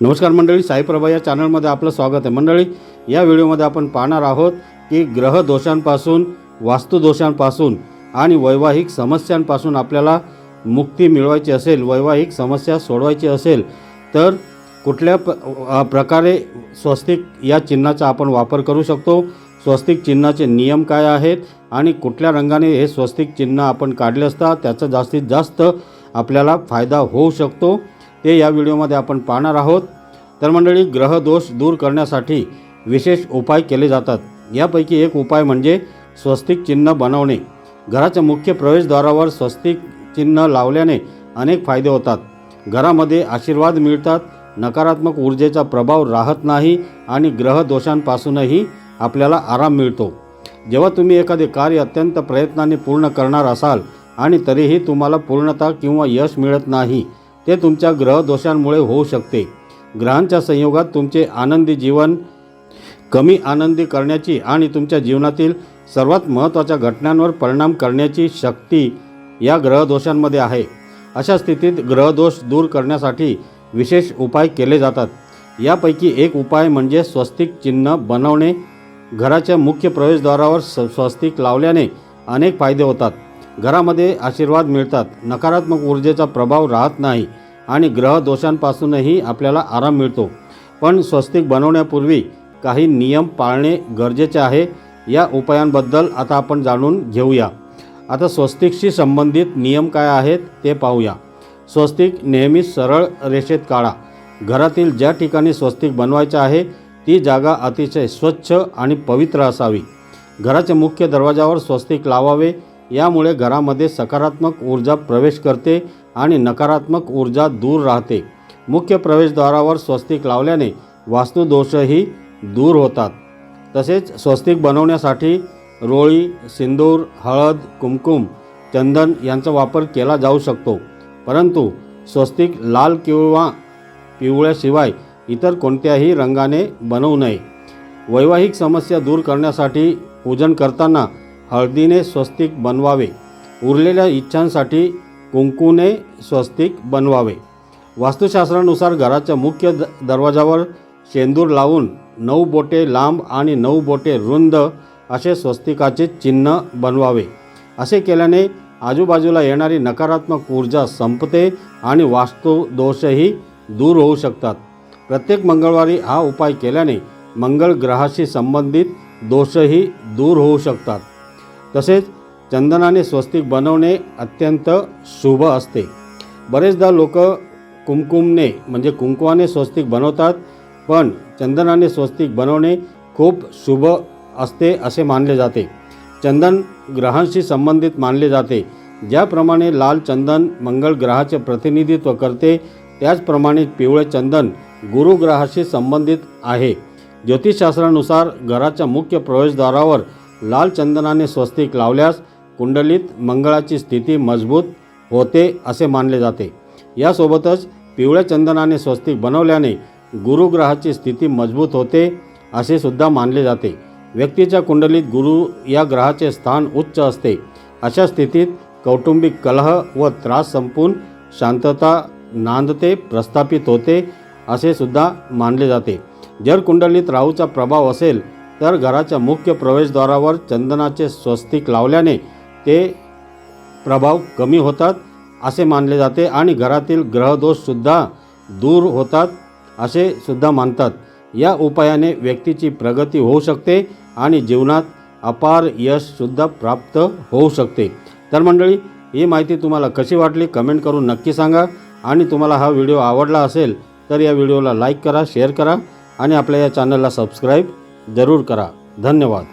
नमस्कार मंडळी साईप्रभा या चॅनलमध्ये आपलं स्वागत आहे. मंडळी या व्हिडिओमध्ये आपण पाहणार आहोत की ग्रह दोषांपासून वास्तुदोषांपासून आणि वैवाहिक समस्यांपासून आपल्याला मुक्ती मिळवायची असेल वैवाहिक समस्या सोडवायची असेल तर कुठल्या प प्रकारे स्वस्तिक या चिन्हाचा आपण वापर करू शकतो स्वस्तिक चिन्हाचे नियम काय आहेत आणि कुठल्या रंगाने हे स्वस्तिक चिन्ह आपण काढले असता त्याचा जास्तीत जास्त आपल्याला फायदा होऊ शकतो. ते या व्हिडिओमध्ये आपण पाहणार आहोत. तर मंडळी ग्रहदोष दूर करण्यासाठी विशेष उपाय केले जातात. यापैकी एक उपाय म्हणजे स्वस्तिक चिन्ह बनवणे. घराच्या मुख्य प्रवेशद्वारावर स्वस्तिक चिन्ह लावल्याने अनेक फायदे होतात. घरामध्ये आशीर्वाद मिळतात नकारात्मक ऊर्जेचा प्रभाव राहत नाही आणि ग्रहदोषांपासूनही आपल्याला आराम मिळतो. जेव्हा तुम्ही एखादे कार्य अत्यंत प्रयत्नाने पूर्ण करणार असाल आणि तरीही तुम्हाला पूर्णता किंवा यश मिळत नाही ते तुमच्या ग्रहदोषांमुळे होऊ शकते. ग्रहांच्या संयोगात तुमचे आनंदी जीवन कमी आनंदी करण्याची आणि तुमच्या जीवनातील सर्वात महत्त्वाच्या घटनांवर परिणाम करण्याची शक्ती या ग्रहदोषांमध्ये आहे. अशा स्थितीत ग्रहदोष दूर करण्यासाठी विशेष उपाय केले जातात. यापैकी एक उपाय म्हणजे स्वस्तिक चिन्ह बनवणे. घराच्या मुख्य प्रवेशद्वारावर स्वस्तिक लावल्याने अनेक फायदे होतात. घरामध्ये आशीर्वाद मिळतात. नकारात्मक ऊर्जेचा प्रभाव राहत नाही आणि ग्रह दोषांपासूनही आपल्याला आराम मिळतो. पण स्वस्तिक बनवण्यापूर्वी काही नियम पाळणे गरजेचे आहे. या उपायांबद्दल आता आपण जाणून घेऊया. आता स्वस्तिकशी संबंधित नियम काय आहेत ते पाहूया. स्वस्तिक नेहमी सरळ रेषेत काढा. घरातील ज्या ठिकाणी स्वस्तिक बनवायचं आहे ती जागा अतिशय स्वच्छ आणि पवित्र असावी. घराच्या मुख्य दरवाजावर स्वस्तिक लावावे यामुळे घरामध्ये सकारात्मक ऊर्जा प्रवेश करते आणि नकारात्मक ऊर्जा दूर राहते. मुख्य प्रवेशद्वारावर स्वस्तिक लावल्याने वास्तुदोषही दूर होतात. तसेच स्वस्तिक बनवण्यासाठी रोळी सिंदूर हळद कुमकुम चंदन यांचा वापर केला जाऊ शकतो. परंतु स्वस्तिक लाल किंवा पिवळ्याशिवाय इतर कोणत्याही रंगाने बनवू नये. वैवाहिक समस्या दूर करण्यासाठी पूजन करताना हळदीने स्वस्तिक बनवावे. उरलेल्या इच्छांसाठी कुंकूने स्वस्तिक बनवावे. वास्तुशास्त्रानुसार घराच्या मुख्य द दरवाजावर शेंदूर लावून नऊ बोटे लांब आणि नऊ बोटे रुंद असे स्वस्तिकाचे चिन्ह बनवावे. असे केल्याने आजूबाजूला येणारी नकारात्मक ऊर्जा संपते आणि वास्तुदोषही दूर होऊ शकतात. प्रत्येक मंगळवारी हा उपाय केल्याने मंगळ ग्रहाशी संबंधित दोषही दूर होऊ शकतात. तसेच चंदनाने स्वस्तिक बनवणे अत्यंत शुभ असते. बरेचदा लोक कुमकुमने म्हणजे कुंकवाने स्वस्तिक बनवतात पण चंदनाने स्वस्तिक बनवणे खूप शुभ असते असे मानले जाते. चंदन ग्रहांशी संबंधित मानले जाते. ज्याप्रमाणे लाल चंदन मंगळ ग्रहाचे प्रतिनिधित्व करते त्याचप्रमाणे पिवळे चंदन गुरुग्रहाशी संबंधित आहे. ज्योतिषशास्त्रानुसार घराच्या मुख्य प्रवेशद्वारावर लाल चंदनाने स्वस्तिक लावल्यास कुंडलीत मंगळाची स्थिती मजबूत होते असे मानले जाते. यासोबतच पिवळ्या चंदनाने स्वस्तिक बनवल्याने गुरुग्रहाची स्थिती मजबूत होते असे सुद्धा मानले जाते. व्यक्तीच्या कुंडलीत गुरु या ग्रहाचे स्थान उच्च असते. अशा स्थितीत कौटुंबिक कलह व त्रास संपून शांतता नांदते प्रस्थापित होते असे सुद्धा मानले जाते. जर कुंडलीत राहूचा प्रभाव असेल तर घराच्या मुख्य प्रवेशद्वारावर चंदनाचे स्वस्तिक लावल्याने ते प्रभाव कमी होतात असे मानले जाते आणि घरातील ग्रहदोषसुद्धा दूर होतात असे सुद्धा मानतात. या उपायाने व्यक्तीची प्रगती होऊ शकते आणि जीवनात अपार यशसुद्धा प्राप्त होऊ शकते. तर मंडळी ही माहिती तुम्हाला कशी वाटली कमेंट करून नक्की सांगा आणि तुम्हाला हा व्हिडिओ आवडला असेल तर या व्हिडिओला लाईक करा शेअर करा आणि आपल्या या चॅनलला सबस्क्राईब जरूर करा. धन्यवाद.